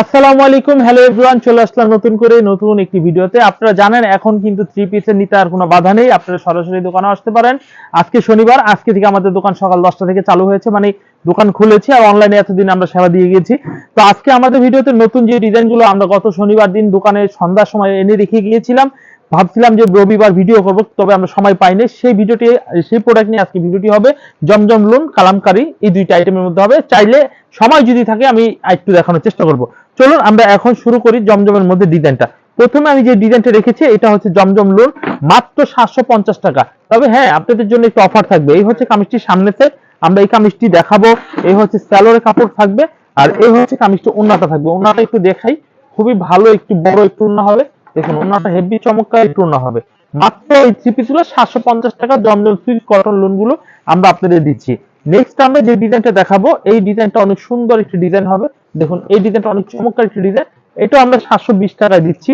আসসালামু আলাইকুম hello everyone চলে আসলাম নতুন করে নতুন একটি ভিডিওতে। আপনারা জানেন এখন কিন্তু থ্রি পিসের নিতে আর কোনো বাধা নেই, আপনারা সরাসরি দোকানে আসতে পারেন। আজকে শনিবার, আজকে থেকে আমাদের দোকান সকাল দশটা থেকে চালু হয়েছে মানে দোকান খুলেছি আর অনলাইনে এতদিন আমরা সেবা দিয়ে গেছি তো আজকে আমাদের ভিডিওতে নতুন যে ডিজাইনগুলো আমরা গত শনিবার দিন দোকানে সন্ধ্যার সময় এনে রেখে গিয়েছিলাম, ভাবছিলাম যে রবিবার ভিডিও করব, তবে আমরা সময় পাইনি। সেই ভিডিওটি, সেই প্রোডাক্ট নিয়ে আজকে ভিডিওটি হবে জমজম লোন, কালামকারি, এই দুইটা আইটেমের মধ্যে হবে। চাইলে সময় যদি থাকে আমি একটু দেখানোর চেষ্টা করব। চলুন আমরা এখন শুরু করি জমজমের মধ্যে ডিজাইনটা। প্রথমে আমি যে ডিজাইনটা রেখেছি, এটা হচ্ছে জমজম লোন মাত্র সাতশো পঞ্চাশ টাকা। তবে হ্যাঁ আপনাদের জন্য একটু অফার থাকবে। এই হচ্ছে কামিজটির সামনেতে, আমরা এই কামিজটি দেখাবো। এই হচ্ছে স্যালোরে কাপড় থাকবে, আর এই হচ্ছে কামিজটি ওন্নাটা থাকবে। ওন্নাটা একটু দেখাই। খুবই ভালো, একটু বড়, একটু ওন্না হবে। দেখুন, ওন্নাটা হেভি চমৎকার, একটু ওন্না হবে। মাত্র এই থ্রি পিসগুলো সাতশো পঞ্চাশ টাকা জমজম সুইচ কটন লোনগুলো আমরা আপনাদের দিচ্ছি। নেক্সট আমরা যে ডিজাইনটা দেখাবো, এই ডিজাইনটা অনেক সুন্দর একটি ডিজাইন হবে। দেখুন, এই ডিজাইনটা অনেক চমৎকার একটি ডিজাইন এটা আমরা সাতশো বিশ টাকায় দিচ্ছি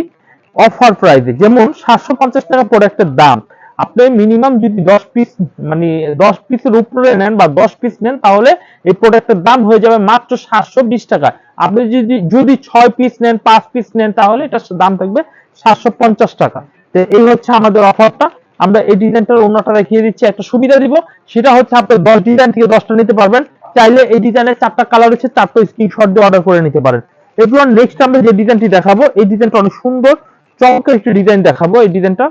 অফার প্রাইসে যেমন, সাতশো পঞ্চাশ টাকা প্রোডাক্টের দাম। আপনি মিনিমাম যদি দশ পিস মানে দশ পিসের উপরে নেন বা দশ পিস নেন, তাহলে এই প্রোডাক্টের দাম হয়ে যাবে মাত্র সাতশো বিশ টাকা। আপনি যদি যদি ছয় পিস নেন, পাঁচ পিস নেন, তাহলে এটার দাম থাকবে সাতশো পঞ্চাশ টাকা। তো এই হচ্ছে আমাদের অফারটা আমরা এই ডিজাইনটার অন্যটা দেখিয়ে দিচ্ছি, একটা সুবিধা দিব, সেটা হচ্ছে আপনি দশ ডিজাইন থেকে দশটা নিতে পারবেন। চাইলে এই ডিজাইনের চারটা কালার হচ্ছে, চারটা স্ক্রিনশট দিয়ে অর্ডার করে নিতে পারেন। এরপর নেক্সট আমরা যে ডিজাইনটি দেখাবো, এই ডিজাইনটা অনেক সুন্দর চমকের একটি ডিজাইন দেখাবো। এই ডিজাইনটা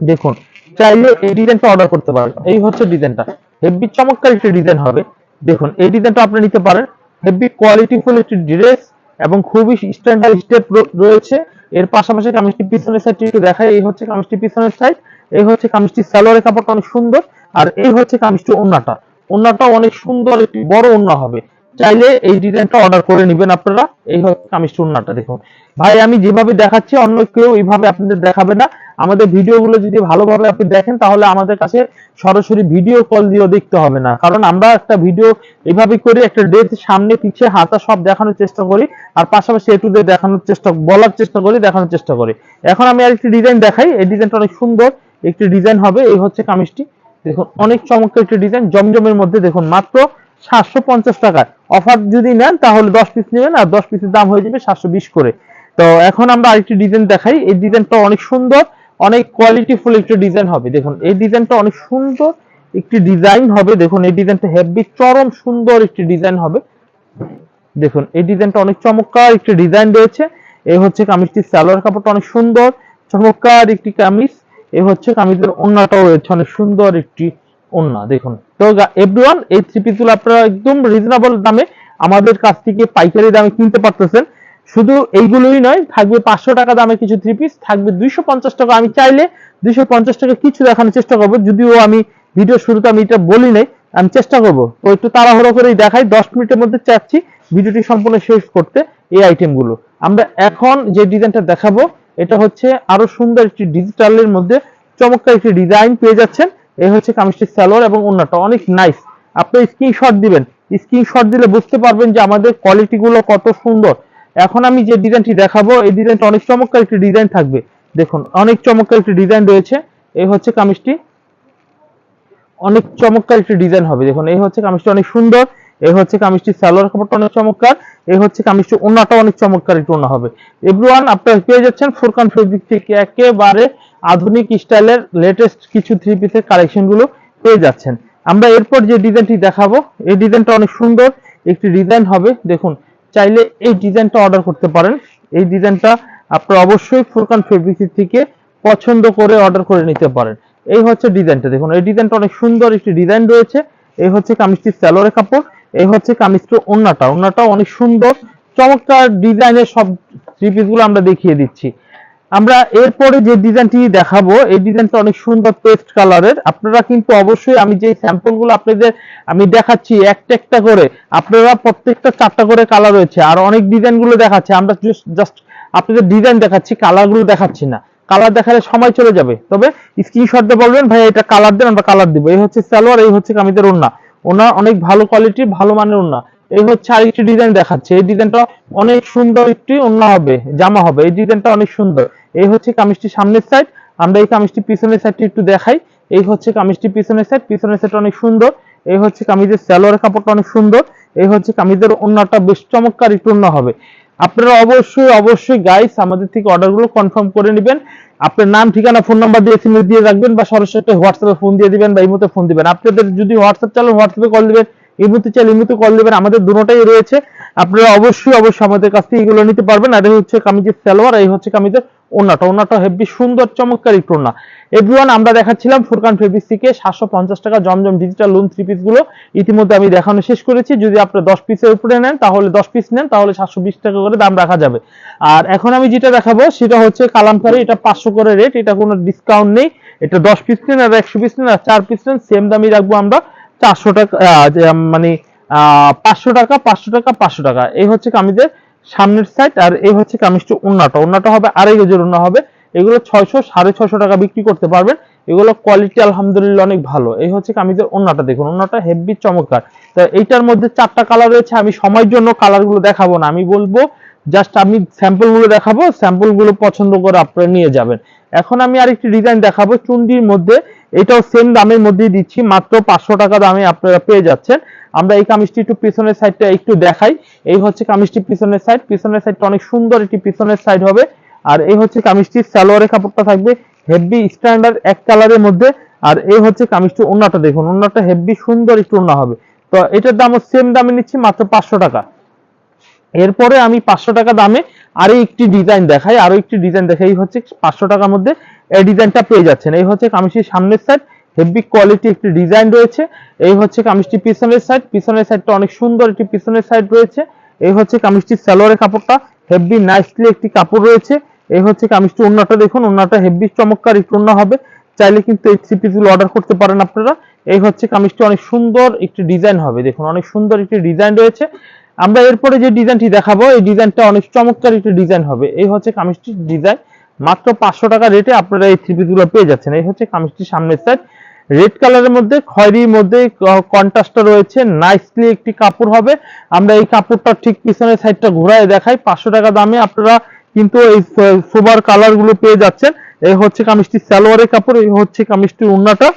দেখুন, চাইলে এই ডিজাইনটা অর্ডার করতে পারেন। এই হচ্ছে ডিজাইনটা। হেভি চমৎকার একটি ডিজাইন হবে। দেখুন, এই ডিজাইনটা আপনি নিতে পারেন। হেভি কোয়ালিটিফুল একটি ড্রেস এবং খুবই স্ট্যান্ডার্ড স্টেপ রয়েছে। এর পাশাপাশি কামিজটি পিছনের সাইডটি একটু দেখায় এই হচ্ছে কামিজটি পিছনের সাইড এই হচ্ছে কামিজটি সালোয়ারের কাপড়টা অনেক সুন্দর, আর এই হচ্ছে কামিজটি ওন্নাটা। ওন্নাটা অনেক সুন্দর, একটি বড় ওন্না হবে। চাইলে এই ডিজাইনটা অর্ডার করে নেবেন আপনারা। এই হচ্ছে কামিজটি ওন্নাটা, দেখুন। ভাই, আমি যেভাবে দেখাচ্ছি, অন্য কেউ এইভাবে আপনাদের দেখাবে না। আমাদের ভিডিওগুলো যদি ভালোভাবে আপনি দেখেন, তাহলে আমাদের কাছে সরাসরি ভিডিও কল দিয়েও দেখতে হবে না। কারণ আমরা একটা ভিডিও এইভাবে করে একটা ডেট, সামনে পিছিয়ে হাতা সব দেখানোর চেষ্টা করি, আর পাশাপাশি একটু দেখানোর চেষ্টা, বলার চেষ্টা করি, দেখানোর চেষ্টা করি। এখন আমি আরেকটি ডিজাইন দেখাই। এই ডিজাইনটা অনেক সুন্দর। একটি ডিজাইন হবে, এই হচ্ছে কামিজটি। দেখুন, অনেক চমৎকার একটি ডিজাইন, জমজমের মধ্যে দেখুন, মাত্র সাতশো পঞ্চাশ টাকায়। অফার যদি নেন, তাহলে দশ পিস নেবেন আর দশ পিসের দাম হয়ে যাবে সাতশো বিশ করে। তো এখন আমরা আরেকটি ডিজাইন দেখাই। এই ডিজাইনটা অনেক সুন্দর, অনেক কোয়ালিটিফুল একটি ডিজাইন হবে। দেখুন, এই ডিজাইনটা অনেক সুন্দর একটি ডিজাইন হবে। দেখুন, এই ডিজাইনটা হেভি চরম সুন্দর একটি ডিজাইন হবে। দেখুন, এই ডিজাইনটা অনেক চমৎকার একটি ডিজাইন রয়েছে। এই হচ্ছে কামিজটির সালোয়ার কাপড়টা অনেক সুন্দর, চমৎকার একটি কামিজ। এই হচ্ছে কামিজের ওন্নাটাও রয়েছে, অনেক সুন্দর একটি ওন্না, দেখুন। তো এভরিওয়ান এই থ্রি পিসগুলো আপনারা একদম রিজনেবল দামে আমাদের কাছ থেকে পাইকারি দামে কিনতে পারতেছেন। শুধু এইগুলোই নয়, থাকবে পাঁচশো টাকা দামে কিছু থ্রি পিস থাকবে দুইশো পঞ্চাশ টাকা। আমি চাইলে দুইশো পঞ্চাশ টাকা কিছু দেখানোর চেষ্টা করব, যদিও আমি ভিডিও শুরুতে আমি এটা বলি নাই, আমি চেষ্টা করব। তো একটু তাড়াহুড়ো করেই দেখাই, দশ মিনিটের মধ্যে চাচ্ছি ভিডিওটি সম্পূর্ণ শেষ করতে, এই আইটেমগুলো আমরা এখন যে ডিজাইনটা দেখাবো এটা হচ্ছে আরও সুন্দর একটি ডিজিটালের মধ্যে চমৎকার একটি ডিজাইন পেয়ে যাচ্ছেন। এই হচ্ছে কামিজটির স্যালোয়ার এবং অন্যটা অনেক নাইস আপনি স্ক্রিনশট দিবেন। স্ক্রিনশট দিলে বুঝতে পারবেন যে আমাদের কোয়ালিটি গুলো কত সুন্দর। এখন আমি যে ডিজাইনটি দেখাবো, এই ডিজাইনটা অনেক চমৎকার একটি ডিজাইন থাকবে। দেখুন, অনেক চমৎকার একটি ডিজাইন রয়েছে। এই হচ্ছে কামিজটি অনেক চমৎকার একটি ডিজাইন হবে। দেখুন এই হচ্ছে কামিজটি অনেক সুন্দর। এই হচ্ছে কামিজটি সালোয়ার কাপড়টা অনেক চমৎকার এই হচ্ছে কামিজটি ওনাটা অনেক চমৎকার, একটু ওনা হবে। এভরিওয়ান, আপনারা পেয়ে যাচ্ছেন ফুরকান ফেব্রিক থেকে একেবারে আধুনিক স্টাইলের লেটেস্ট কিছু থ্রি পিসের কালেকশনগুলো পেয়ে যাচ্ছেন। আমরা এরপর যে ডিজাইনটি দেখাবো, এই ডিজাইনটা অনেক সুন্দর, একটি ডিজাইন হবে। দেখুন, চাইলে এই ডিজাইনটা অর্ডার করতে পারেন। এই ডিজাইনটা আপনারা অবশ্যই ফুরকান ফেব্রিক থেকে পছন্দ করে অর্ডার করে নিতে পারেন। এই হচ্ছে ডিজাইনটা দেখুন, এই ডিজাইনটা অনেক সুন্দর একটি ডিজাইন রয়েছে। এই হচ্ছে কামিজটির স্যালোরে কাপড়। এই হচ্ছে কামিজটির ওন্নাটা। ওন্নাটা অনেক সুন্দর। চমৎকার ডিজাইনের সব থ্রি আমরা দেখিয়ে দিচ্ছি। আমরা এরপরে যে ডিজাইনটি দেখাবো, এই ডিজাইনটা অনেক সুন্দর পেস্ট কালারের আপনারা কিন্তু অবশ্যই আমি যে স্যাম্পলগুলো আপনাদের আমি দেখাচ্ছি, একটা একটা করে, আপনারা প্রত্যেকটা চারটা করে কালার রয়েছে। আর অনেক ডিজাইনগুলো দেখাচ্ছে। আমরা জাস্ট আপনাদের ডিজাইন দেখাচ্ছি কালারগুলো দেখাচ্ছি না। কালার দেখালে সময় চলে যাবে। তবে স্ক্রিনশট দিয়ে বলবেন ভাই এটা কালার দেন, আমরা কালার দিব। এই হচ্ছে সালোয়ার, এই হচ্ছে কামিজের ওন্না। ওনা অনেক ভালো কোয়ালিটি ভালো মানের ওনা এই হচ্ছে আরেকটি ডিজাইন দেখাচ্ছে। এই ডিজাইনটা অনেক সুন্দর একটি ওনা হবে, জামা হবে। এই ডিজাইনটা অনেক সুন্দর। এই হচ্ছে কামিজটি সামনের সাইড আমরা এই কামিজটি পিছনের সাইডটি একটু দেখাই। এই হচ্ছে কামিজটি পিছনের সাইড পিছনের সাইড অনেক সুন্দর। এই হচ্ছে কামিজের সালোয়ার কাপড়টা অনেক সুন্দর। এই হচ্ছে কামিজের ওন্নাটা বেশ চমৎকার একটু ওন্না হবে। আপনারা অবশ্যই অবশ্যই গাইস আমাদের থেকে অর্ডারগুলো কনফার্ম করে নেবেন। আপনার নাম, ঠিকানা ফোন নাম্বার দিয়ে এসএমএস দিয়ে রাখবেন বা সরাসরি হোয়াটসঅ্যাপে ফোন দিয়ে দিবেন বা এই মতো ফোন দিবেন। আপনাদের যদি হোয়াটসঅ্যাপ চালান হোয়াটসঅ্যাপে কল দিবেন ইমোতে চাইলে ইমোতে কল দিবেন আমাদের দুটোটাই রয়েছে। আপনারা অবশ্যই অবশ্যই আমাদের কাছ থেকে এগুলো নিতে পারবেন। আর এই হচ্ছে কামিজের সালোয়ার, এই হচ্ছে কামিজের ওনাটা ওনাটা হেভি সুন্দর, চমৎকার একটু ওনা এভরিওয়ান আমরা দেখাচ্ছিলাম ফুরকান ফেব্রিক্স থেকে সাতশো পঞ্চাশ টাকা জমজম ডিজিটাল লোন থ্রি পিসগুলো। ইতিমধ্যে আমি দেখানো শেষ করেছি। যদি আপনি দশ পিসের উপরে নেন, তাহলে দশ পিস নেন, তাহলে সাতশো বিশ টাকা করে দাম রাখা যাবে। আর এখন আমি যেটা দেখাবো, সেটা হচ্ছে কালামকারি। এটা পাঁচশো করে রেট এটা কোনো ডিসকাউন্ট নেই। এটা দশ পিস নেন, আর একশো পিস নেন, আর চার পিস নেন সেম দামই রাখব আমরা। চারশো টাকা মানে পাঁচশো টাকা পাঁচশো টাকা পাঁচশো টাকা। এই হচ্ছে কামিজের সামনের সাইড আর এই হচ্ছে কামিজটা উন্নাটা। উন্নাটা হবে আড়াই গজের উন্না হবে। এগুলো ছয়শো, সাড়ে ছয়শো টাকা বিক্রি করতে পারবেন। এগুলো কোয়ালিটি আলহামদুলিল্লাহ অনেক ভালো। এই হচ্ছে কামিজের ওন্নাটা দেখুন। ওন্নাটা হেভি চমৎকার। তো এইটার মধ্যে চারটা কালার রয়েছে। আমি সময়ের জন্য কালারগুলো দেখাবো না। আমি বলব জাস্ট আমি স্যাম্পলগুলো দেখাবো। স্যাম্পলগুলো পছন্দ করে আপনারা নিয়ে যাবেন। এখন আমি আরেকটি ডিজাইন দেখাবো। চুন্ডির মধ্যে এটাও সেম দামের মধ্যেই দিচ্ছি, মাত্র পাঁচশো টাকা দামে আপনারা পেয়ে যাচ্ছেন। আমরা এই কামিজটি একটু পিছনের সাইডটা একটু দেখাই। এই হচ্ছে কামিজটি পিছনের সাইড পিছনের সাইডটা অনেক সুন্দর একটি পিছনের সাইড হবে। আর এই হচ্ছে কামিজটির সালোয়ারের কাপড়টা থাকবে হেভি স্ট্যান্ডার্ড এক কালারের মধ্যে। আর এই হচ্ছে কামিজটি ওন্নাটা দেখুন ওন্নাটা হেভি সুন্দর একটু ওন্না হবে। তো এটার দামও সেম দামে নিচ্ছি, মাত্র পাঁচশো টাকা। এরপরে আমি পাঁচশো টাকা দামে আরও একটি ডিজাইন দেখাই, আরও একটি ডিজাইন দেখাই হচ্ছে পাঁচশো টাকার মধ্যে এই ডিজাইনটা পেয়ে যাচ্ছেন। এই হচ্ছে কামিজটির সামনের সাইড হেভি কোয়ালিটি একটি ডিজাইন রয়েছে। এই হচ্ছে কামিজটি পিছনের সাইড পিছনের সাইডটা অনেক সুন্দর একটি পিছনের সাইড রয়েছে। এই হচ্ছে কামিজটির সালোয়ারের কাপড়টা হেভি নাইসলি একটি কাপড় রয়েছে। এই হচ্ছে কামিজটি ওন্নাটা দেখুন ওন্নাটা হেভি চমৎকার একটু ওন্না হবে। চাইলে কিন্তু এই থ্রি পিসগুলো অর্ডার করতে পারেন আপনারা। এই হচ্ছে কামিজটি অনেক সুন্দর একটি ডিজাইন হবে। দেখুন, অনেক সুন্দর একটি ডিজাইন রয়েছে। আমরা এরপরে যে ডিজাইনটি দেখাবো, এই ডিজাইনটা অনেক চমৎকার একটি ডিজাইন হবে। এই হচ্ছে কামিজটির ডিজাইন মাত্র পাঁচশো টাকা রেটে আপনারা এই থ্রি পিসগুলো পেয়ে যাচ্ছেন। এই হচ্ছে কামিজটির সামনের সাইড রেড কালারের মধ্যে, খয়েরির মধ্যে কন্ট্রাস্টটা রয়েছে। নাইসলি একটি কাপড় হবে। আমরা এই কাপড়টা ঠিক পিছনের সাইডটা ঘোরায় দেখাই। পাঁচশো টাকা দামে আপনারা কিন্তু এই সোবার কালারগুলো পেয়ে যাচ্ছেন। এই হচ্ছে কামিজটি সালোয়ারের কাপড়, এই হচ্ছে কামিজটির উন্নাটা।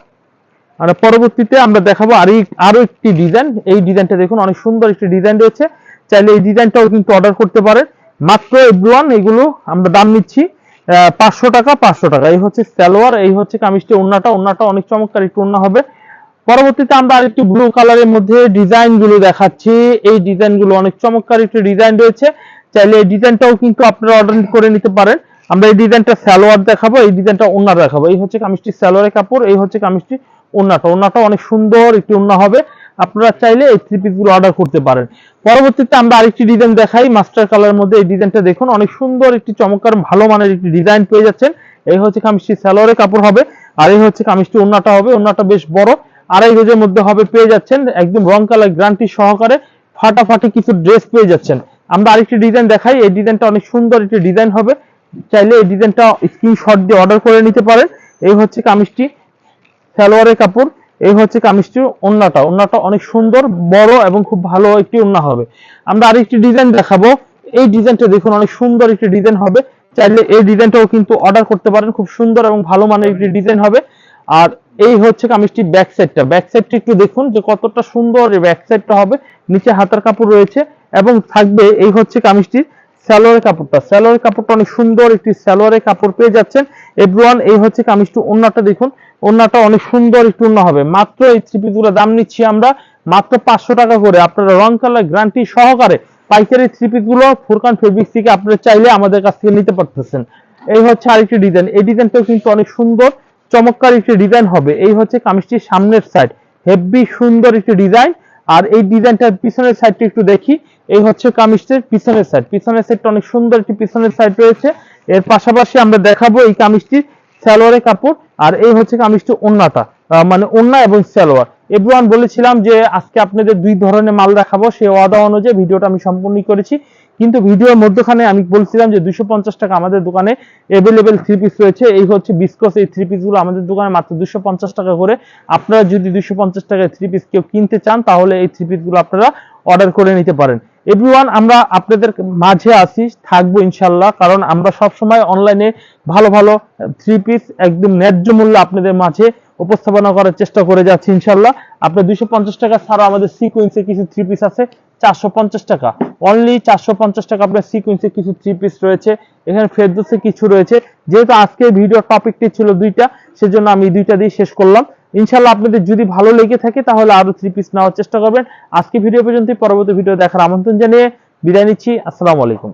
আর পরবর্তীতে আমরা দেখাবো আরও আরও একটি ডিজাইন এই ডিজাইনটা দেখুন, অনেক সুন্দর একটি ডিজাইন রয়েছে। চাইলে এই ডিজাইনটাও কিন্তু অর্ডার করতে পারেন। মাত্র এভরিওয়ান এগুলো আমরা দাম নিচ্ছি। পাঁচশো টাকা পাঁচশো টাকা। এই হচ্ছে সালোয়ার, এই হচ্ছে কামিজটি ওন্নাটা ওন্নাটা অনেক চমৎকার, একটু ওন্না হবে। পরবর্তীতে আমরা আরেকটি ব্লু কালারের মধ্যে ডিজাইনগুলো দেখাচ্ছি। এই ডিজাইনগুলো অনেক চমৎকার একটি ডিজাইন রয়েছে। চাইলে এই ডিজাইনটাও কিন্তু আপনারা অর্ডার করে নিতে পারেন। আমরা এই ডিজাইনটা সালোয়ার দেখাবো, এই ডিজাইনটা ওন্না দেখাবো। এই হচ্ছে কামিজটি সালোয়ারের কাপড়, এই হচ্ছে কামিজটি ওন্নাটা ওন্নাটা অনেক সুন্দর, একটি ওন্না হবে। আপনারা চাইলে এই থ্রি পিসগুলো অর্ডার করতে পারেন। পরবর্তীতে আমরা আরেকটি ডিজাইন দেখাই মাস্টার কালার মধ্যে এই ডিজাইনটা দেখুন, অনেক সুন্দর একটি চমৎকার, ভালো মানের একটি ডিজাইন পেয়ে যাচ্ছেন। এই হচ্ছে কামিজটি সালোয়ারের কাপড় হবে, আর এই হচ্ছে কামিজটি ওন্নাটা হবে, ওন্নাটা বেশ বড়। আড়াই গজের মধ্যে হবে, পেয়ে যাচ্ছেন, একদম রং কালার গ্রান্টি সহকারে ফাটাফাটি কিছু ড্রেস পেয়ে যাচ্ছেন। আমরা আরেকটি ডিজাইন দেখাই, এই ডিজাইনটা অনেক সুন্দর একটি ডিজাইন হবে। চাইলে এই ডিজাইনটা স্ক্রিনশট দিয়ে অর্ডার করে নিতে পারেন। এই হচ্ছে কামিজটি সালোয়ারের কাপড়। এই হচ্ছে কামিজটির ওন্নাটা। ওন্নাটা অনেক সুন্দর, বড় এবং খুব ভালো একটি ওন্না হবে। আমরা আরেকটি ডিজাইন দেখাবো। এই ডিজাইনটা দেখুন, অনেক সুন্দর একটি ডিজাইন হবে। চাইলে এই ডিজাইনটাও কিন্তু অর্ডার করতে পারেন। খুব সুন্দর এবং ভালো মানের একটি ডিজাইন হবে। আর এই হচ্ছে কামিজটি ব্যাক সাইডটা। ব্যাক সাইডটি একটু দেখুন যে কতটা সুন্দর ব্যাক সাইডটা হবে। নিচে হাতার কাপড় রয়েছে এবং থাকবে এই হচ্ছে কামিজটির সালোয়ারের কাপড়টা। সালোয়ারের কাপড়টা অনেক সুন্দর একটি সালোয়ারের কাপড় পেয়ে যাচ্ছেন। এভরিওয়ান, এই হচ্ছে কামিজটি ওন্নাটা দেখুন। ওন্নাটা অনেক সুন্দর ওন্না হবে। মাত্র এই থ্রি পিসগুলো দাম নিচ্ছি আমরা মাত্র পাঁচশো টাকা করে। আপনারা রং কালার গ্রান্টি সহকারে পাইকারি থ্রি পিসগুলো ফুরকান ফেব্রিক্স থেকে আপনারা চাইলে আমাদের কাছ থেকে নিতে পারতেছেন। এই হচ্ছে আরেকটি ডিজাইন এই ডিজাইনটাও কিন্তু অনেক সুন্দর, চমৎকার একটি ডিজাইন হবে। এই হচ্ছে কামিজটির সামনের সাইড হেভি সুন্দর একটি ডিজাইন আর এই ডিজাইনটার পিছনের সাইডটা একটু দেখি। এই হচ্ছে কামিজটির পিছনের সাইড পিছনের সাইডটা অনেক সুন্দর একটি পিছনের সাইড রয়েছে। এর পাশাপাশি আমরা দেখাবো এই কামিজটির সালোয়ারের কাপড়, আর এই হচ্ছে কামিজটি ওন্নাটা মানে ওন্না এবং সালোয়ার। এভরিওয়ান বলেছিলাম যে আজকে আপনাদের দুই ধরনের মাল দেখাবো সেই ওয়াদা অনুযায়ী ভিডিওটা আমি সম্পূর্ণ করেছি। কিন্তু ভিডিওর মধ্যখানে আমি বলছিলাম যে দুশো পঞ্চাশ টাকা আমাদের দোকানে অ্যাভেলেবেল থ্রি পিস রয়েছে। এই হচ্ছে বিস্কস এই থ্রি পিসগুলো আমাদের দোকানে মাত্র দুশো পঞ্চাশ টাকা করে। আপনারা যদি দুশো পঞ্চাশ টাকায় থ্রি পিস কেউ কিনতে চান, তাহলে এই থ্রি পিসগুলো আপনারা অর্ডার করে নিতে পারেন। এভরিওয়ান আমরা আপনাদের মাঝে আসি থাকব ইনশাল্লাহ কারণ আমরা সব সময় অনলাইনে ভালো ভালো থ্রি পিস একদম ন্যায্য মূল্যে আপনাদের মাঝে উপস্থাপনা করার চেষ্টা করে যাচ্ছি ইনশাল্লাহ আপনার দুইশো পঞ্চাশ টাকা ছাড়াও আমাদের সিকোয়েন্সের কিছু থ্রি পিস আছে, চারশো পঞ্চাশ টাকা। অনলি চারশো পঞ্চাশ টাকা আপনার সিকোয়েন্সের কিছু থ্রি পিস রয়েছে, এখানে ফেরদোসে কিছু রয়েছে। যেহেতু আজকে ভিডিও টপিকটি ছিল দুইটা, সেজন্য আমি দুইটা দিয়ে শেষ করলাম। ইনশাল্লাহ আপনাদের যদি ভালো লেগে থাকে তাহলে আরও থ্রি পিস নেওয়ার চেষ্টা করবেন। আজকে ভিডিও পর্যন্ত পরবর্তী ভিডিও দেখার আমন্ত্রণ জানিয়ে বিদায় নিচ্ছি। আসসালামু আলাইকুম।